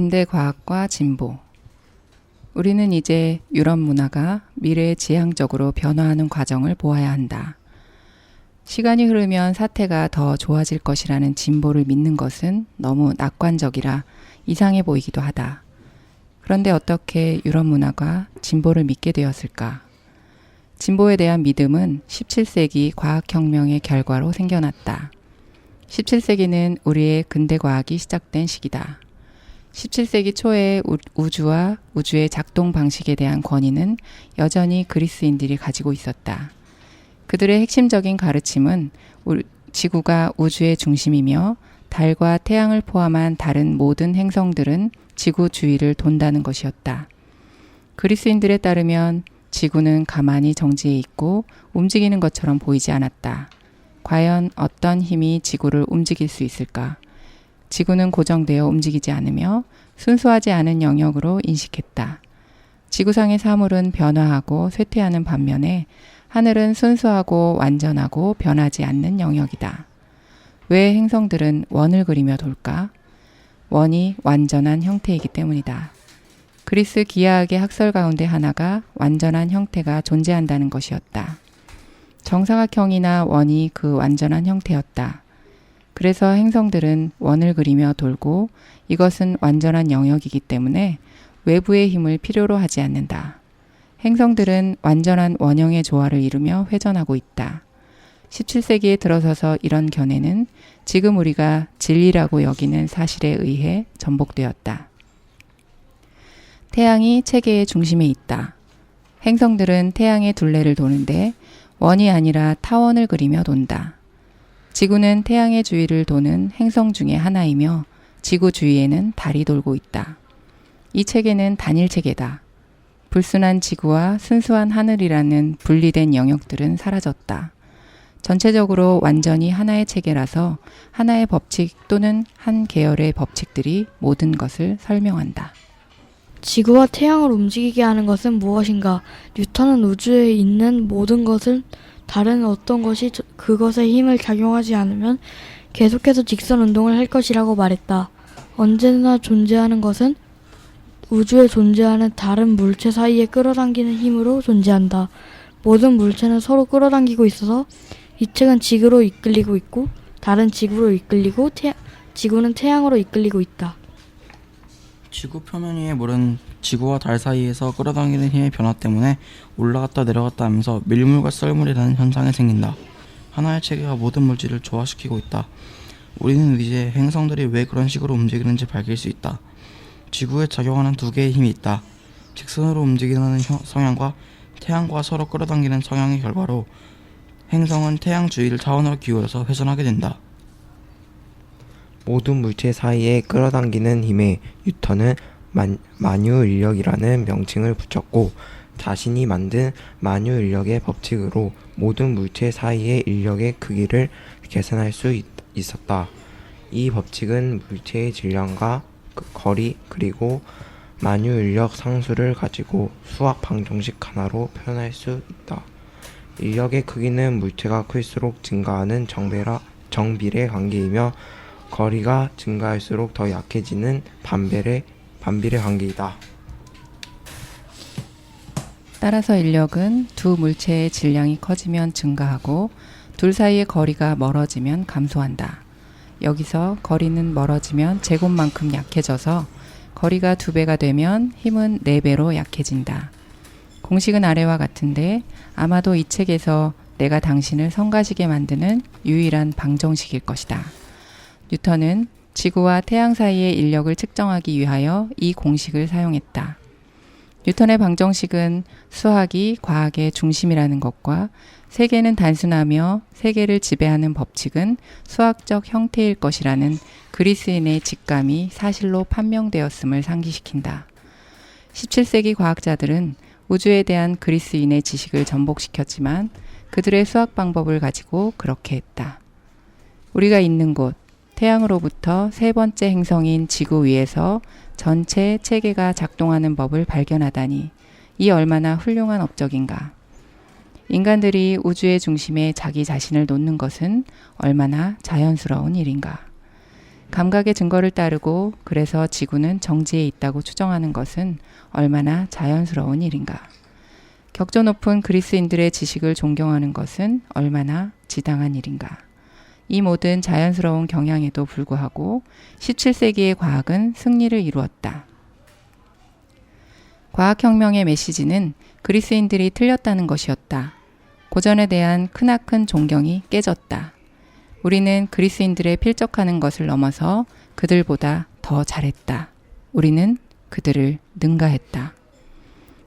근대 과학과 진보. 우리는 이제 유럽 문화가 미래에 지향적으로 변화하는 과정을 보아야 한다. 시간이 흐르면 사태가 더 좋아질 것이라는 진보를 믿는 것은 너무 낙관적이라 이상해 보이기도 하다. 그런데 어떻게 유럽 문화가 진보를 믿게 되었을까? 진보에 대한 믿음은 17세기 과학혁명의 결과로 생겨났다. 17세기는 우리의 근대 과학이 시작된 시기다. 17세기 초에 우- 우주와 우주의 작동 방식에 대한 권위는 여전히 그리스인들이 가지고 있었다. 그들의 핵심적인 가르침은 우- 지구가 우주의 중심이며 달과 태양을 포함한 다른 모든 행성들은 지구 주위를 돈다는 것이었다. 그리스인들에 따르면 지구는 가만히 정지해 있고 움직이는 것처럼 보이지 않았다. 과연 어떤 힘이 지구를 움직일 수 있을까? 지구는 고정되어 움직이지 않으며 순수하지 않은 영역으로 인식했다. 지구상의 사물은 변화하고 쇠퇴하는 반면에 하늘은 순수하고 완전하고 변하지 않는 영역이다. 왜 행성들은 원을 그리며 돌까? 원이 완전한 형태이기 때문이다. 그리스 기하학의 학설 가운데 하나가 완전한 형태가 존재한다는 것이었다. 정사각형이나 원이 그 완전한 형태였다. 그래서 행성들은 원을 그리며 돌고 이것은 완전한 영역이기 때문에 외부의 힘을 필요로 하지 않는다. 행성들은 완전한 원형의 조화를 이루며 회전하고 있다. 17세기에 들어서서 이런 견해는 지금 우리가 진리라고 여기는 사실에 의해 전복되었다. 태양이 체계의 중심에 있다. 행성들은 태양의 둘레를 도는데 원이 아니라 타원을 그리며 돈다. 지구는 태양의 주위를 도는 행성 중의 하나이며 지구 주위에는 달이 돌고 있다. 이 체계는 단일 체계다. 불순한 지구와 순수한 하늘이라는 분리된 영역들은 사라졌다. 전체적으로 완전히 하나의 체계라서 하나의 법칙 또는 한 계열의 법칙들이 모든 것을 설명한다. 지구와 태양을 움직이게 하는 것은 무엇인가? 뉴턴은 우주에 있는 모든 것을 다른 어떤 것이 저- 그것의 힘을 작용하지 않으면 계속해서 직선 운동을 할 것이라고 말했다. 언제나 존재하는 것은 우주에 존재하는 다른 물체 사이에 끌어당기는 힘으로 존재한다. 모든 물체는 서로 끌어당기고 있어서 이 책은 지구로 이끌리고 있고 다른 지구로 이끌리고 태, 지구는 태양으로 이끌리고 있다. 지구 표면 위에 물은 지구와 달 사이에서 끌어당기는 힘의 변화 때문에 올라갔다 내려갔다 하면서 밀물과 썰물이라는 현상이 생긴다. 하나의 체계가 모든 물질을 조화시키고 있다. 우리는 이제 행성들이 왜 그런 식으로 움직이는지 밝힐 수 있다. 지구에 작용하는 두 개의 힘이 있다. 직선으로 움직이는 형- 성향과 태양과 서로 끌어당기는 성향의 결과로 행성은 태양 주위를 타원으로 기울여서 회전하게 된다. 모든 물체 사이에 끌어당기는 힘에 뉴턴은 만, 만유 인력이라는 명칭을 붙였고 자신이 만든 만유 인력의 법칙으로 모든 물체 사이의 인력의 크기를 계산할 수 있, 있었다. 이 법칙은 물체의 질량과 그 거리 그리고 만유 인력 상수를 가지고 수학 방정식 하나로 표현할 수 있다. 인력의 크기는 물체가 클수록 증가하는 정배라, 정비례 관계이며 거리가 증가할수록 더 약해지는 반비례 반비례 관계이다. 따라서 인력은 두 물체의 질량이 커지면 증가하고 둘 사이의 거리가 멀어지면 감소한다. 여기서 거리는 멀어지면 제곱만큼 약해져서 거리가 두 배가 되면 힘은 네 배로 약해진다. 공식은 아래와 같은데 아마도 이 책에서 내가 당신을 성가시게 만드는 유일한 방정식일 것이다. 뉴턴은 지구와 태양 사이의 인력을 측정하기 위하여 이 공식을 사용했다. 뉴턴의 방정식은 수학이 과학의 중심이라는 것과 세계는 단순하며 세계를 지배하는 법칙은 수학적 형태일 것이라는 그리스인의 직감이 사실로 판명되었음을 상기시킨다. 17세기 과학자들은 우주에 대한 그리스인의 지식을 전복시켰지만 그들의 수학 방법을 가지고 그렇게 했다. 우리가 있는 곳, 태양으로부터 세 번째 행성인 지구 위에서 전체 체계가 작동하는 법을 발견하다니 이 얼마나 훌륭한 업적인가. 인간들이 우주의 중심에 자기 자신을 놓는 것은 얼마나 자연스러운 일인가. 감각의 증거를 따르고 그래서 지구는 정지해 있다고 추정하는 것은 얼마나 자연스러운 일인가. 격조 높은 그리스인들의 지식을 존경하는 것은 얼마나 지당한 일인가. 이 모든 자연스러운 경향에도 불구하고 17세기의 과학은 승리를 이루었다. 과학혁명의 메시지는 그리스인들이 틀렸다는 것이었다. 고전에 대한 크나큰 존경이 깨졌다. 우리는 그리스인들의 필적하는 것을 넘어서 그들보다 더 잘했다. 우리는 그들을 능가했다.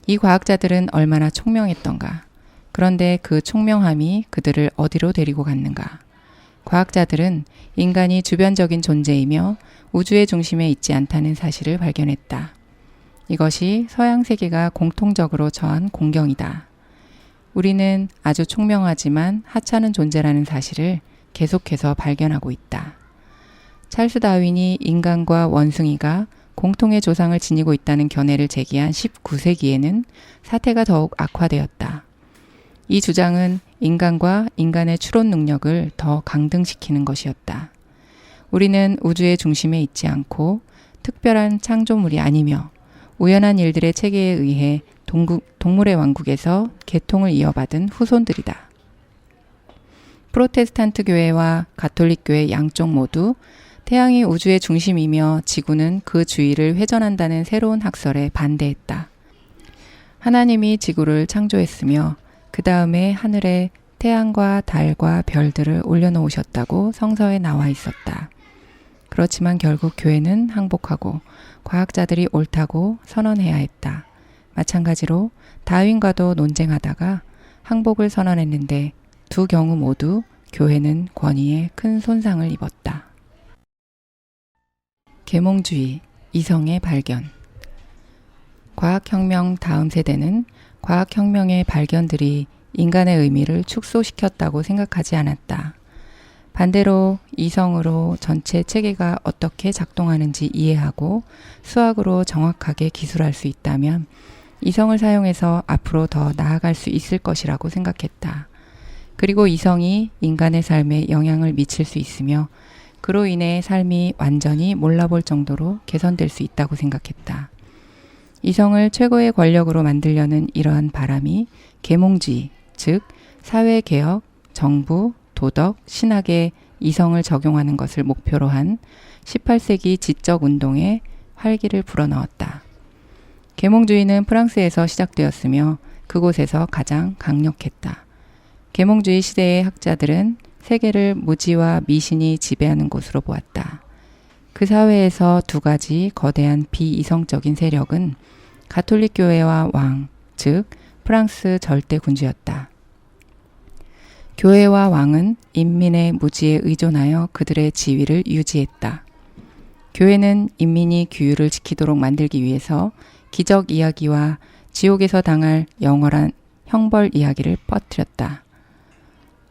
이 과학자들은 얼마나 총명했던가. 그런데 그 총명함이 그들을 어디로 데리고 갔는가. 과학자들은 인간이 주변적인 존재이며 우주의 중심에 있지 않다는 사실을 발견했다. 이것이 서양 세계가 공통적으로 처한 공경이다. 우리는 아주 총명하지만 하찮은 존재라는 사실을 계속해서 발견하고 있다. 찰스 다윈이 인간과 원숭이가 공통의 조상을 지니고 있다는 견해를 제기한 19세기에는 사태가 더욱 악화되었다. 이 주장은 인간과 인간의 추론 능력을 더 강등시키는 것이었다. 우리는 우주의 중심에 있지 않고 특별한 창조물이 아니며 우연한 일들의 체계에 의해 동국, 동물의 왕국에서 계통을 이어받은 후손들이다. 프로테스탄트 교회와 가톨릭 교회 양쪽 모두 태양이 우주의 중심이며 지구는 그 주위를 회전한다는 새로운 학설에 반대했다. 하나님이 지구를 창조했으며 그 다음에 하늘에 태양과 달과 별들을 올려놓으셨다고 성서에 나와 있었다. 그렇지만 결국 교회는 항복하고 과학자들이 옳다고 선언해야 했다. 마찬가지로 다윈과도 논쟁하다가 항복을 선언했는데 두 경우 모두 교회는 권위에 큰 손상을 입었다. 계몽주의, 이성의 발견. 과학혁명 다음 세대는 과학혁명의 발견들이 인간의 의미를 축소시켰다고 생각하지 않았다. 반대로 이성으로 전체 체계가 어떻게 작동하는지 이해하고 수학으로 정확하게 기술할 수 있다면 이성을 사용해서 앞으로 더 나아갈 수 있을 것이라고 생각했다. 그리고 이성이 인간의 삶에 영향을 미칠 수 있으며 그로 인해 삶이 완전히 몰라볼 정도로 개선될 수 있다고 생각했다. 이성을 최고의 권력으로 만들려는 이러한 바람이 계몽주의, 즉 사회 개혁, 정부, 도덕, 신학에 이성을 적용하는 것을 목표로 한 18세기 지적 운동에 활기를 불어넣었다. 계몽주의는 프랑스에서 시작되었으며 그곳에서 가장 강력했다. 계몽주의 시대의 학자들은 세계를 무지와 미신이 지배하는 곳으로 보았다. 그 사회에서 두 가지 거대한 비이성적인 세력은 가톨릭 교회와 왕, 즉 프랑스 절대 군주였다. 교회와 왕은 인민의 무지에 의존하여 그들의 지위를 유지했다. 교회는 인민이 규율을 지키도록 만들기 위해서 기적 이야기와 지옥에서 당할 영원한 형벌 이야기를 퍼뜨렸다.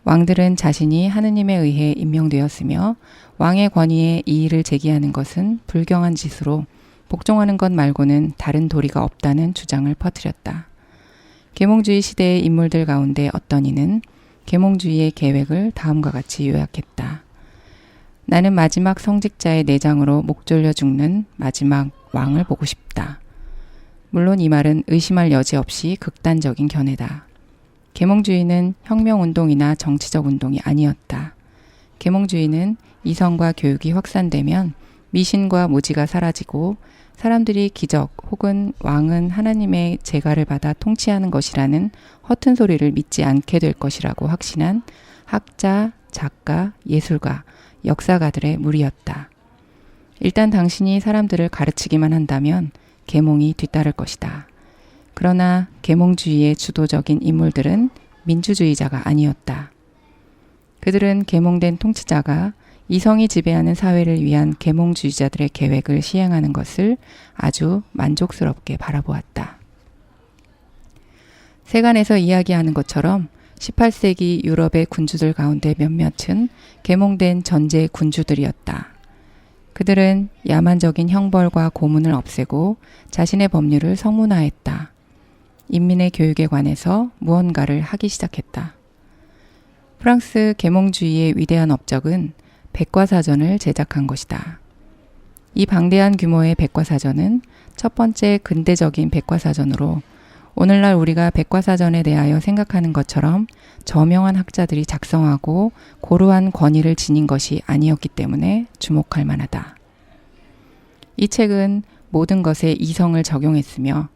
왕들은 자신이 하느님에 의해 임명되었으며 왕의 권위에 이의를 제기하는 것은 불경한 짓으로 복종하는 것 말고는 다른 도리가 없다는 주장을 퍼뜨렸다. 계몽주의 시대의 인물들 가운데 어떤 이는 계몽주의의 계획을 다음과 같이 요약했다. 나는 마지막 성직자의 내장으로 목 졸려 죽는 마지막 왕을 보고 싶다. 물론 이 말은 의심할 여지 없이 극단적인 견해다. 계몽주의는 혁명운동이나 정치적 운동이 아니었다. 계몽주의는 이성과 교육이 확산되면 미신과 무지가 사라지고 사람들이 기적 혹은 왕은 하나님의 재가를 받아 통치하는 것이라는 허튼 소리를 믿지 않게 될 것이라고 확신한 학자, 작가, 예술가, 역사가들의 무리였다. 일단 당신이 사람들을 가르치기만 한다면 계몽이 뒤따를 것이다. 그러나 계몽주의의 주도적인 인물들은 민주주의자가 아니었다. 그들은 계몽된 통치자가 이성이 지배하는 사회를 위한 계몽주의자들의 계획을 시행하는 것을 아주 만족스럽게 바라보았다. 세간에서 이야기하는 것처럼 18세기 유럽의 군주들 가운데 몇몇은 계몽된 전제 군주들이었다. 그들은 야만적인 형벌과 고문을 없애고 자신의 법률을 성문화했다. 인민의 교육에 관해서 무언가를 하기 시작했다. 프랑스 계몽주의의 위대한 업적은 백과사전을 제작한 것이다. 이 방대한 규모의 백과사전은 첫 번째 근대적인 백과사전으로 오늘날 우리가 백과사전에 대하여 생각하는 것처럼 저명한 학자들이 작성하고 고루한 권위를 지닌 것이 아니었기 때문에 주목할 만하다. 이 책은 모든 것에 이성을 적용했으며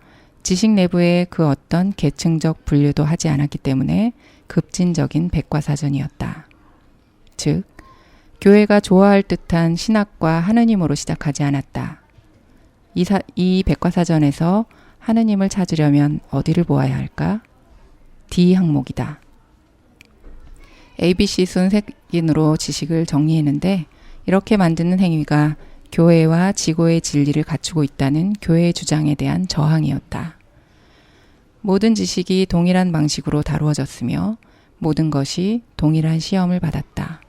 지식 내부에 그 어떤 계층적 분류도 하지 않았기 때문에 급진적인 백과사전이었다. 즉, 교회가 좋아할 듯한 신학과 하느님으로 시작하지 않았다. 이, 사, 이 백과사전에서 하느님을 찾으려면 어디를 보아야 할까? D 항목이다. ABC 순색인으로 지식을 정리했는데 이렇게 만드는 행위가 교회와 지고의 진리를 갖추고 있다는 교회의 주장에 대한 저항이었다. 모든 지식이 동일한 방식으로 다루어졌으며 모든 것이 동일한 시험을 받았다.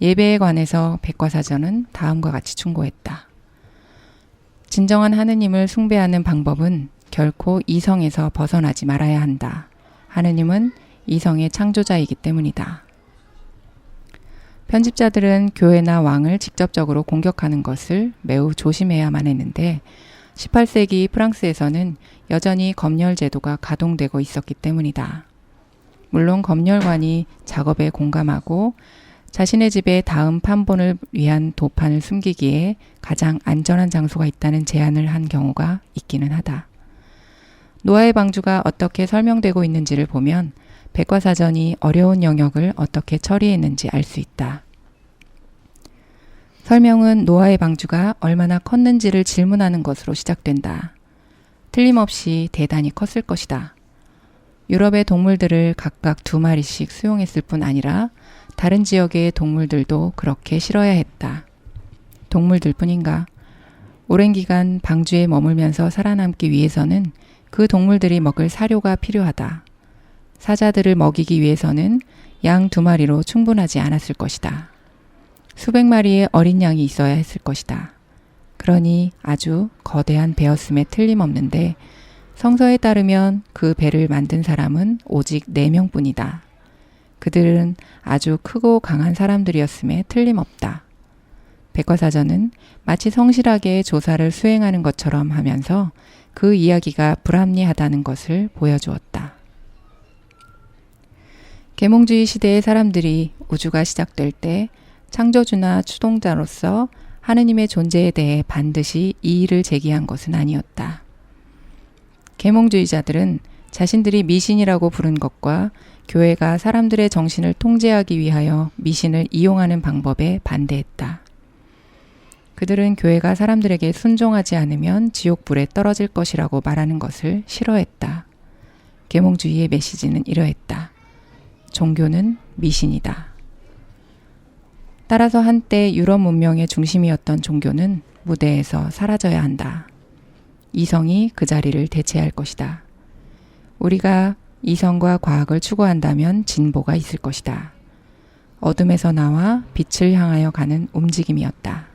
예배에 관해서 백과사전은 다음과 같이 충고했다. 진정한 하느님을 숭배하는 방법은 결코 이성에서 벗어나지 말아야 한다. 하느님은 이성의 창조자이기 때문이다. 편집자들은 교회나 왕을 직접적으로 공격하는 것을 매우 조심해야만 했는데 18세기 프랑스에서는 여전히 검열 제도가 가동되고 있었기 때문이다. 물론 검열관이 작업에 공감하고 자신의 집에 다음 판본을 위한 도판을 숨기기에 가장 안전한 장소가 있다는 제안을 한 경우가 있기는 하다. 노아의 방주가 어떻게 설명되고 있는지를 보면 백과사전이 어려운 영역을 어떻게 처리했는지 알 수 있다. 설명은 노아의 방주가 얼마나 컸는지를 질문하는 것으로 시작된다. 틀림없이 대단히 컸을 것이다. 유럽의 동물들을 각각 두 마리씩 수용했을 뿐 아니라 다른 지역의 동물들도 그렇게 실어야 했다. 동물들 뿐인가? 오랜 기간 방주에 머물면서 살아남기 위해서는 그 동물들이 먹을 사료가 필요하다. 사자들을 먹이기 위해서는 양 두 마리로 충분하지 않았을 것이다. 수백 마리의 어린 양이 있어야 했을 것이다. 그러니 아주 거대한 배였음에 틀림없는데 성서에 따르면 그 배를 만든 사람은 오직 네 명뿐이다. 그들은 아주 크고 강한 사람들이었음에 틀림없다. 백과사전은 마치 성실하게 조사를 수행하는 것처럼 하면서 그 이야기가 불합리하다는 것을 보여주었다. 계몽주의 시대의 사람들이 우주가 시작될 때 창조주나 추동자로서 하느님의 존재에 대해 반드시 이의를 제기한 것은 아니었다. 계몽주의자들은 자신들이 미신이라고 부른 것과 교회가 사람들의 정신을 통제하기 위하여 미신을 이용하는 방법에 반대했다. 그들은 교회가 사람들에게 순종하지 않으면 지옥불에 떨어질 것이라고 말하는 것을 싫어했다. 계몽주의의 메시지는 이러했다. 종교는 미신이다. 따라서 한때 유럽 문명의 중심이었던 종교는 무대에서 사라져야 한다. 이성이 그 자리를 대체할 것이다. 우리가 이성과 과학을 추구한다면 진보가 있을 것이다. 어둠에서 나와 빛을 향하여 가는 움직임이었다.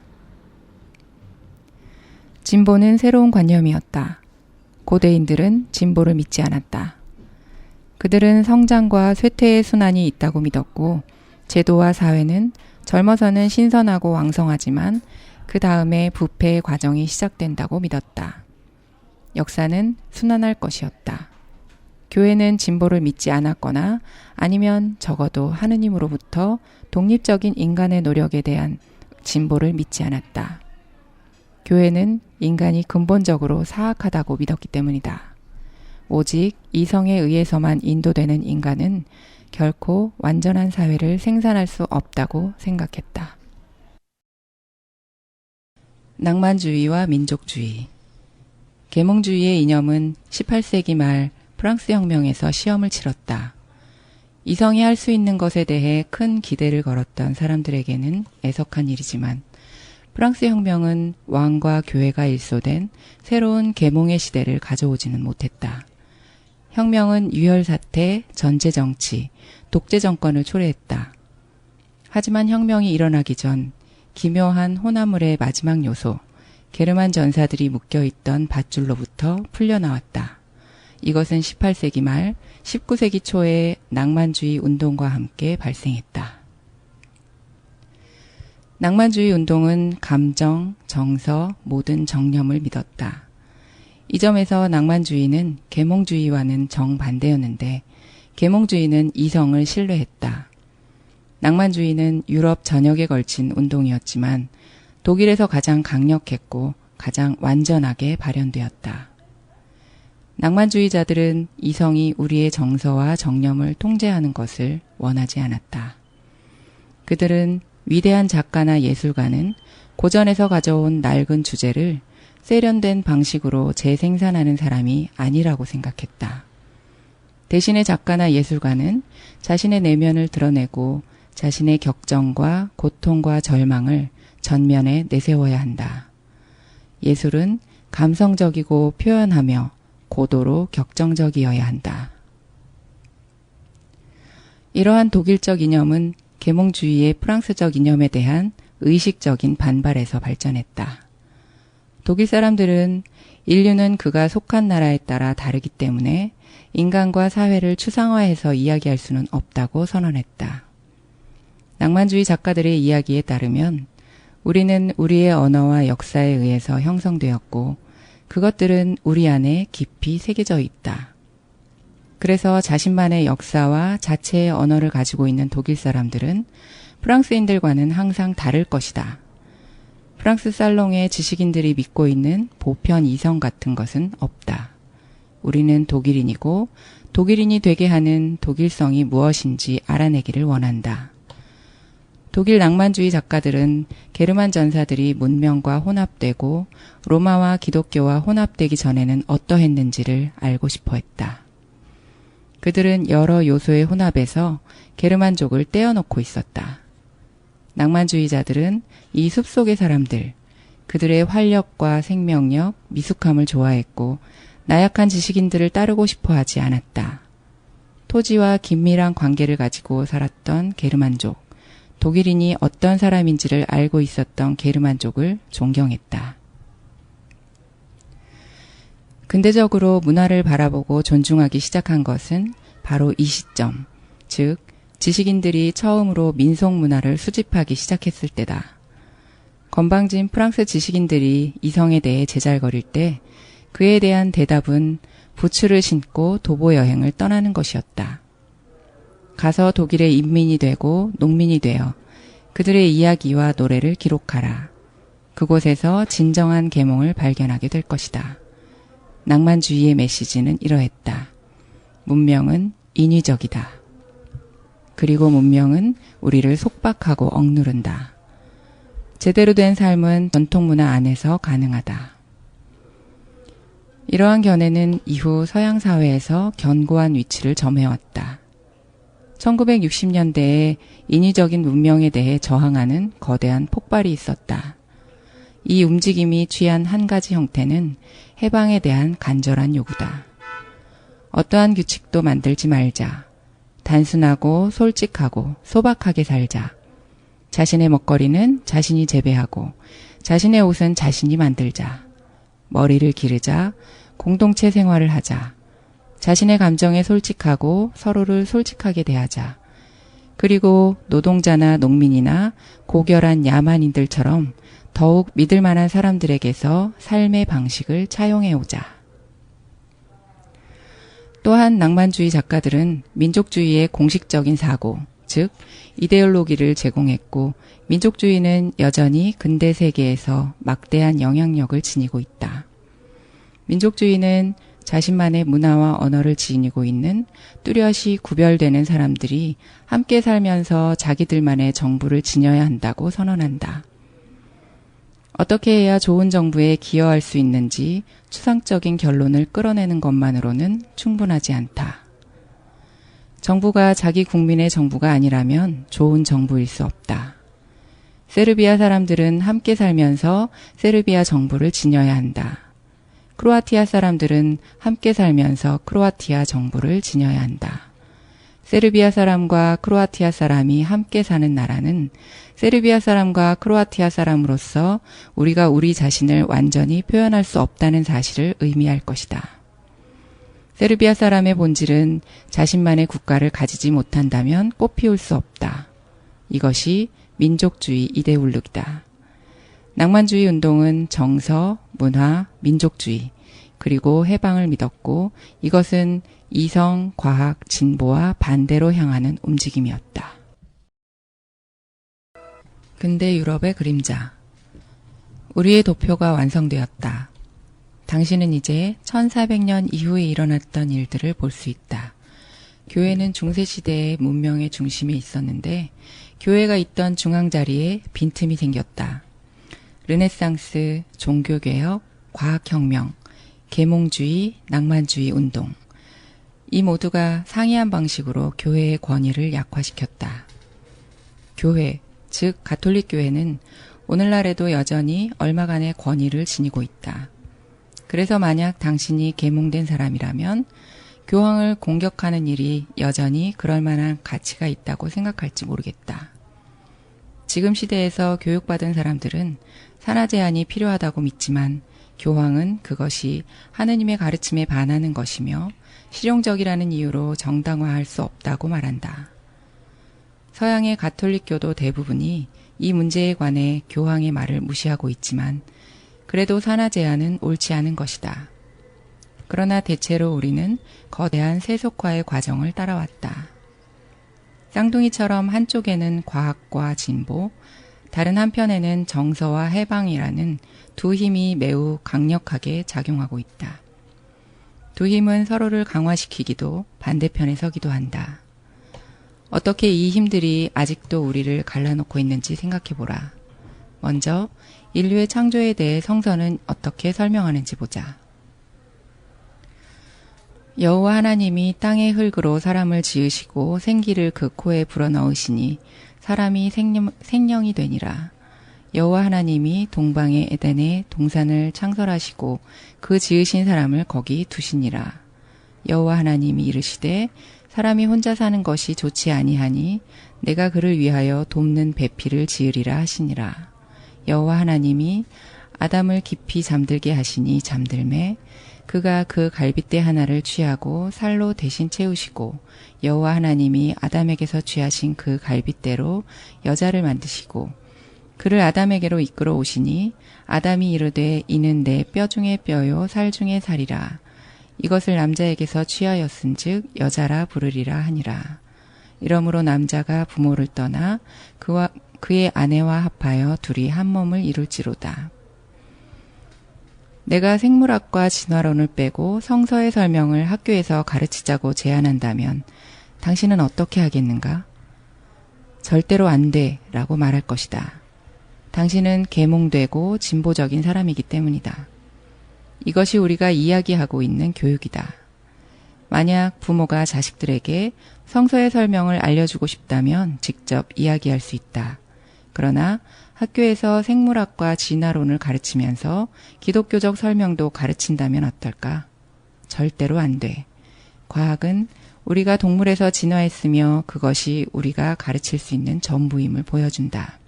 진보는 새로운 관념이었다. 고대인들은 진보를 믿지 않았다. 그들은 성장과 쇠퇴의 순환이 있다고 믿었고, 제도와 사회는 젊어서는 신선하고 왕성하지만 그 다음에 부패의 과정이 시작된다고 믿었다. 역사는 순환할 것이었다. 교회는 진보를 믿지 않았거나 아니면 적어도 하느님으로부터 독립적인 인간의 노력에 대한 진보를 믿지 않았다. 교회는 인간이 근본적으로 사악하다고 믿었기 때문이다. 오직 이성에 의해서만 인도되는 인간은 결코 완전한 사회를 생산할 수 없다고 생각했다. 낭만주의와 민족주의. 계몽주의의 이념은 18세기 말 프랑스 혁명에서 시험을 치렀다. 이성이 할 수 있는 것에 대해 큰 기대를 걸었던 사람들에게는 애석한 일이지만 프랑스 혁명은 왕과 교회가 일소된 새로운 계몽의 시대를 가져오지는 못했다. 혁명은 유혈 사태, 전제 정치, 독재 정권을 초래했다. 하지만 혁명이 일어나기 전 기묘한 호나물의 마지막 요소, 게르만 전사들이 묶여있던 밧줄로부터 풀려나왔다. 이것은 18세기 말 19세기 초에 낭만주의 운동과 함께 발생했다. 낭만주의 운동은 감정, 정서, 모든 정념을 믿었다. 이 점에서 낭만주의는 계몽주의와는 정반대였는데 계몽주의는 이성을 신뢰했다. 낭만주의는 유럽 전역에 걸친 운동이었지만 독일에서 가장 강력했고 가장 완전하게 발현되었다. 낭만주의자들은 이성이 우리의 정서와 정념을 통제하는 것을 원하지 않았다. 그들은 위대한 작가나 예술가는 고전에서 가져온 낡은 주제를 세련된 방식으로 재생산하는 사람이 아니라고 생각했다. 대신에 작가나 예술가는 자신의 내면을 드러내고 자신의 격정과 고통과 절망을 전면에 내세워야 한다. 예술은 감성적이고 표현하며 고도로 격정적이어야 한다. 이러한 독일적 이념은 계몽주의의 프랑스적 이념에 대한 의식적인 반발에서 발전했다. 독일 사람들은 인류는 그가 속한 나라에 따라 다르기 때문에 인간과 사회를 추상화해서 이야기할 수는 없다고 선언했다. 낭만주의 작가들의 이야기에 따르면 우리는 우리의 언어와 역사에 의해서 형성되었고 그것들은 우리 안에 깊이 새겨져 있다. 그래서 자신만의 역사와 자체의 언어를 가지고 있는 독일 사람들은 프랑스인들과는 항상 다를 것이다. 프랑스 살롱의 지식인들이 믿고 있는 보편 이성 같은 것은 없다. 우리는 독일인이고 독일인이 되게 하는 독일성이 무엇인지 알아내기를 원한다. 독일 낭만주의 작가들은 게르만 전사들이 문명과 혼합되고 로마와 기독교와 혼합되기 전에는 어떠했는지를 알고 싶어 했다. 그들은 여러 요소의 혼합에서 게르만족을 떼어놓고 있었다. 낭만주의자들은 이 숲속의 사람들, 그들의 활력과 생명력, 미숙함을 좋아했고 나약한 지식인들을 따르고 싶어 하지 않았다. 토지와 긴밀한 관계를 가지고 살았던 게르만족, 독일인이 어떤 사람인지를 알고 있었던 게르만족을 존경했다. 근대적으로 문화를 바라보고 존중하기 시작한 것은 바로 이 시점, 즉, 지식인들이 처음으로 민속 문화를 수집하기 시작했을 때다. 건방진 프랑스 지식인들이 이성에 대해 제잘거릴 때 그에 대한 대답은 부츠를 신고 도보 여행을 떠나는 것이었다. 가서 독일의 인민이 되고 농민이 되어 그들의 이야기와 노래를 기록하라. 그곳에서 진정한 계몽을 발견하게 될 것이다. 낭만주의의 메시지는 이러했다. 문명은 인위적이다. 그리고 문명은 우리를 속박하고 억누른다. 제대로 된 삶은 전통 문화 안에서 가능하다. 이러한 견해는 이후 서양 사회에서 견고한 위치를 점해왔다. 1960년대에 인위적인 문명에 대해 저항하는 거대한 폭발이 있었다. 이 움직임이 취한 한 가지 형태는 해방에 대한 간절한 요구다. 어떠한 규칙도 만들지 말자. 단순하고 솔직하고 소박하게 살자. 자신의 먹거리는 자신이 재배하고 자신의 옷은 자신이 만들자. 머리를 기르자. 공동체 생활을 하자. 자신의 감정에 솔직하고 서로를 솔직하게 대하자. 그리고 노동자나 농민이나 고결한 야만인들처럼 더욱 믿을 만한 사람들에게서 삶의 방식을 차용해 오자. 또한 낭만주의 작가들은 민족주의의 공식적인 사고, 즉, 이데올로기를 제공했고, 민족주의는 여전히 근대 세계에서 막대한 영향력을 지니고 있다. 민족주의는 자신만의 문화와 언어를 지니고 있는 뚜렷이 구별되는 사람들이 함께 살면서 자기들만의 정부를 지녀야 한다고 선언한다. 어떻게 해야 좋은 정부에 기여할 수 있는지 추상적인 결론을 끌어내는 것만으로는 충분하지 않다. 정부가 자기 국민의 정부가 아니라면 좋은 정부일 수 없다. 세르비아 사람들은 함께 살면서 세르비아 정부를 지녀야 한다. 크로아티아 사람들은 함께 살면서 크로아티아 정부를 지녀야 한다. 세르비아 사람과 크로아티아 사람이 함께 사는 나라는 세르비아 사람과 크로아티아 사람으로서 우리가 우리 자신을 완전히 표현할 수 없다는 사실을 의미할 것이다. 세르비아 사람의 본질은 자신만의 국가를 가지지 못한다면 꽃피울 수 없다. 이것이 민족주의 이데올로기다. 낭만주의 운동은 정서, 문화, 민족주의, 그리고 해방을 믿었고 이것은 이성, 과학, 진보와 반대로 향하는 움직임이었다. 근대 유럽의 그림자. 우리의 도표가 완성되었다. 당신은 이제 1400년 이후에 일어났던 일들을 볼 수 있다. 교회는 중세시대의 문명의 중심에 있었는데 교회가 있던 중앙 자리에 빈틈이 생겼다. 르네상스, 종교개혁, 과학혁명, 계몽주의, 낭만주의 운동. 이 모두가 상이한 방식으로 교회의 권위를 약화시켰다. 교회, 즉 가톨릭 교회는 오늘날에도 여전히 얼마간의 권위를 지니고 있다. 그래서 만약 당신이 계몽된 사람이라면 교황을 공격하는 일이 여전히 그럴 만한 가치가 있다고 생각할지 모르겠다. 지금 시대에서 교육받은 사람들은 산하 제한이 필요하다고 믿지만 교황은 그것이 하느님의 가르침에 반하는 것이며 실용적이라는 이유로 정당화할 수 없다고 말한다. 서양의 가톨릭교도 대부분이 이 문제에 관해 교황의 말을 무시하고 있지만 그래도 산하 제한은 옳지 않은 것이다. 그러나 대체로 우리는 거대한 세속화의 과정을 따라왔다. 쌍둥이처럼 한쪽에는 과학과 진보, 다른 한편에는 정서와 해방이라는 두 힘이 매우 강력하게 작용하고 있다. 두 힘은 서로를 강화시키기도 반대편에 서기도 한다. 어떻게 이 힘들이 아직도 우리를 갈라놓고 있는지 생각해보라. 먼저 인류의 창조에 대해 성서는 어떻게 설명하는지 보자. 여호와 하나님이 땅의 흙으로 사람을 지으시고 생기를 그 코에 불어넣으시니 사람이 생명, 생령이 되니라. 여호와 하나님이 동방의 에덴에 동산을 창설하시고 그 지으신 사람을 거기 두시니라. 여호와 하나님이 이르시되 사람이 혼자 사는 것이 좋지 아니하니 내가 그를 위하여 돕는 배필을 지으리라 하시니라. 여호와 하나님이 아담을 깊이 잠들게 하시니 잠들매 그가 그 갈빗대 하나를 취하고 살로 대신 채우시고 여호와 하나님이 아담에게서 취하신 그 갈빗대로 여자를 만드시고 그를 아담에게로 이끌어 오시니 아담이 이르되 이는 내 뼈 중에 뼈요 살 중에 살이라 이것을 남자에게서 취하였은즉 여자라 부르리라 하니라 이러므로 남자가 부모를 떠나 그와 그의 아내와 합하여 둘이 한 몸을 이룰지로다. 내가 생물학과 진화론을 빼고 성서의 설명을 학교에서 가르치자고 제안한다면 당신은 어떻게 하겠는가? 절대로 안 돼 라고 말할 것이다. 당신은 계몽되고 진보적인 사람이기 때문이다. 이것이 우리가 이야기하고 있는 교육이다. 만약 부모가 자식들에게 성서의 설명을 알려주고 싶다면 직접 이야기할 수 있다. 그러나 학교에서 생물학과 진화론을 가르치면서 기독교적 설명도 가르친다면 어떨까? 절대로 안 돼. 과학은 우리가 동물에서 진화했으며 그것이 우리가 가르칠 수 있는 전부임을 보여준다.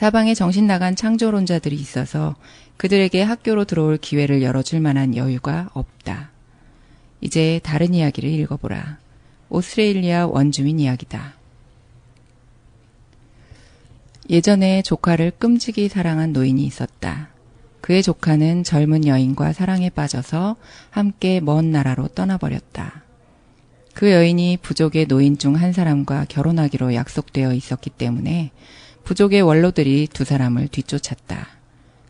사방에 정신 나간 창조론자들이 있어서 그들에게 학교로 들어올 기회를 열어줄 만한 여유가 없다. 이제 다른 이야기를 읽어보라. 오스트레일리아 원주민 이야기다. 예전에 조카를 끔찍이 사랑한 노인이 있었다. 그의 조카는 젊은 여인과 사랑에 빠져서 함께 먼 나라로 떠나버렸다. 그 여인이 부족의 노인 중 한 사람과 결혼하기로 약속되어 있었기 때문에 부족의 원로들이 두 사람을 뒤쫓았다.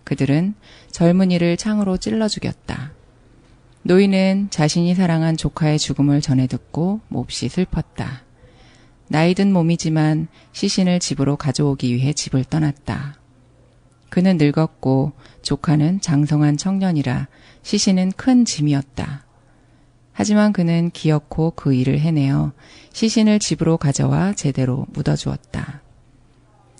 그들은 젊은이를 창으로 찔러 죽였다. 노인은 자신이 사랑한 조카의 죽음을 전해 듣고 몹시 슬펐다. 나이든 몸이지만 시신을 집으로 가져오기 위해 집을 떠났다. 그는 늙었고 조카는 장성한 청년이라 시신은 큰 짐이었다. 하지만 그는 기어코 그 일을 해내어 시신을 집으로 가져와 제대로 묻어주었다.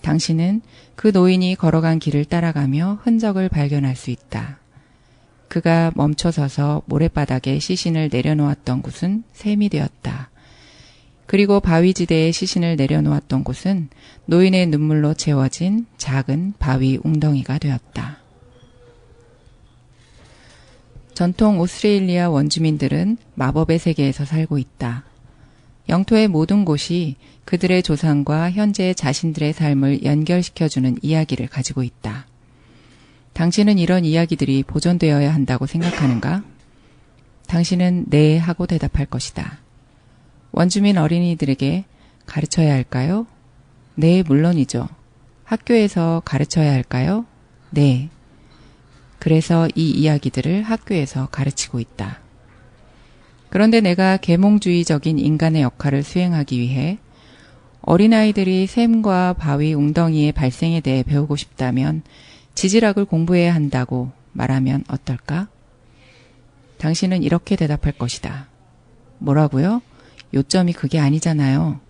당신은 그 노인이 걸어간 길을 따라가며 흔적을 발견할 수 있다. 그가 멈춰서서 모래바닥에 시신을 내려놓았던 곳은 샘이 되었다. 그리고 바위지대에 시신을 내려놓았던 곳은 노인의 눈물로 채워진 작은 바위 웅덩이가 되었다. 전통 오스트레일리아 원주민들은 마법의 세계에서 살고 있다. 영토의 모든 곳이 그들의 조상과 현재의 자신들의 삶을 연결시켜주는 이야기를 가지고 있다. 당신은 이런 이야기들이 보존되어야 한다고 생각하는가? 당신은 네 하고 대답할 것이다. 원주민 어린이들에게 가르쳐야 할까요? 네, 물론이죠. 학교에서 가르쳐야 할까요? 네. 그래서 이 이야기들을 학교에서 가르치고 있다. 그런데 내가 계몽주의적인 인간의 역할을 수행하기 위해 어린아이들이 샘과 바위 웅덩이의 발생에 대해 배우고 싶다면 지질학을 공부해야 한다고 말하면 어떨까? 당신은 이렇게 대답할 것이다. 뭐라고요? 요점이 그게 아니잖아요.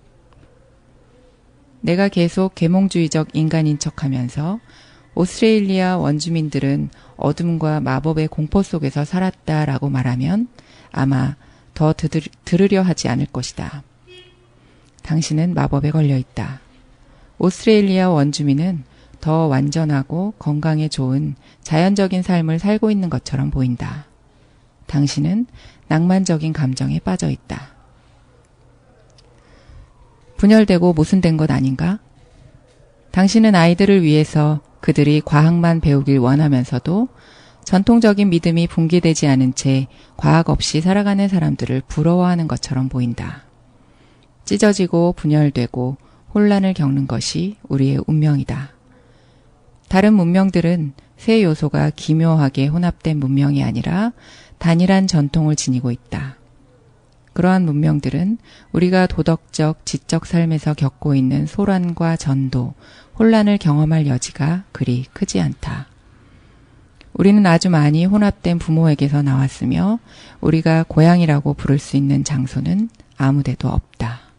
내가 계속 계몽주의적 인간인 척 하면서 오스트레일리아 원주민들은 어둠과 마법의 공포 속에서 살았다라고 말하면 아마 더 들으, 들으려 하지 않을 것이다. 당신은 마법에 걸려 있다. 오스트레일리아 원주민은 더 완전하고 건강에 좋은 자연적인 삶을 살고 있는 것처럼 보인다. 당신은 낭만적인 감정에 빠져 있다. 분열되고 모순된 것 아닌가? 당신은 아이들을 위해서 그들이 과학만 배우길 원하면서도 전통적인 믿음이 붕괴되지 않은 채 과학 없이 살아가는 사람들을 부러워하는 것처럼 보인다. 찢어지고 분열되고 혼란을 겪는 것이 우리의 운명이다. 다른 문명들은 세 요소가 기묘하게 혼합된 문명이 아니라 단일한 전통을 지니고 있다. 그러한 문명들은 우리가 도덕적, 지적 삶에서 겪고 있는 소란과 전도, 혼란을 경험할 여지가 그리 크지 않다. 우리는 아주 많이 혼합된 부모에게서 나왔으며 우리가 고향이라고 부를 수 있는 장소는 아무데도 없다.